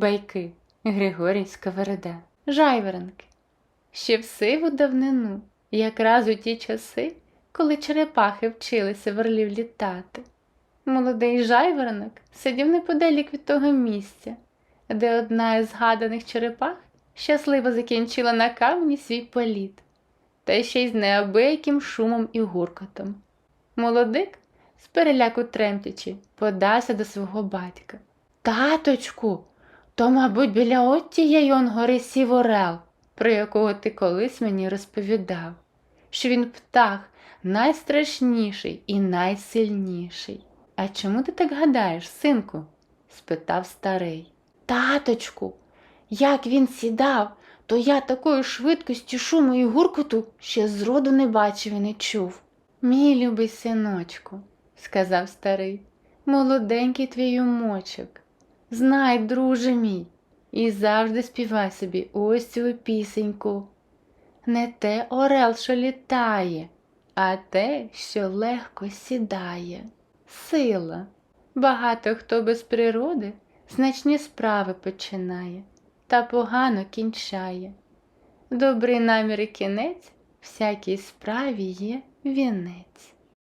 Байки Григорій Сковорода. Жайворонки. Ще в сиву давнину, якраз у ті часи, коли черепахи вчилися в орлів літати. Молодий жайворонок сидів неподалік від того місця, де одна із згаданих черепах щасливо закінчила на камені свій політ, та ще й з неабияким шумом і гуркотом. Молодик, з переляку тремтячи, подався до свого батька. Таточку, то, мабуть, біля от тієї он гори сів орел, про якого ти колись мені розповідав, що він птах найстрашніший і найсильніший. А чому ти так гадаєш, синку? спитав старий. Таточку, як він сідав, то я такої швидкості шуму і гуркоту ще зроду не бачив і не чув. Мій любий синочку, сказав старий, молоденький твій умочок. Знай, друже мій, і завжди співай собі ось цю пісеньку. Не те орел, що літає, а те, що легко сідає. Сила. Багато хто без природи значні справи починає та погано кінчає. Добрий намір і кінець всякій справі є вінець.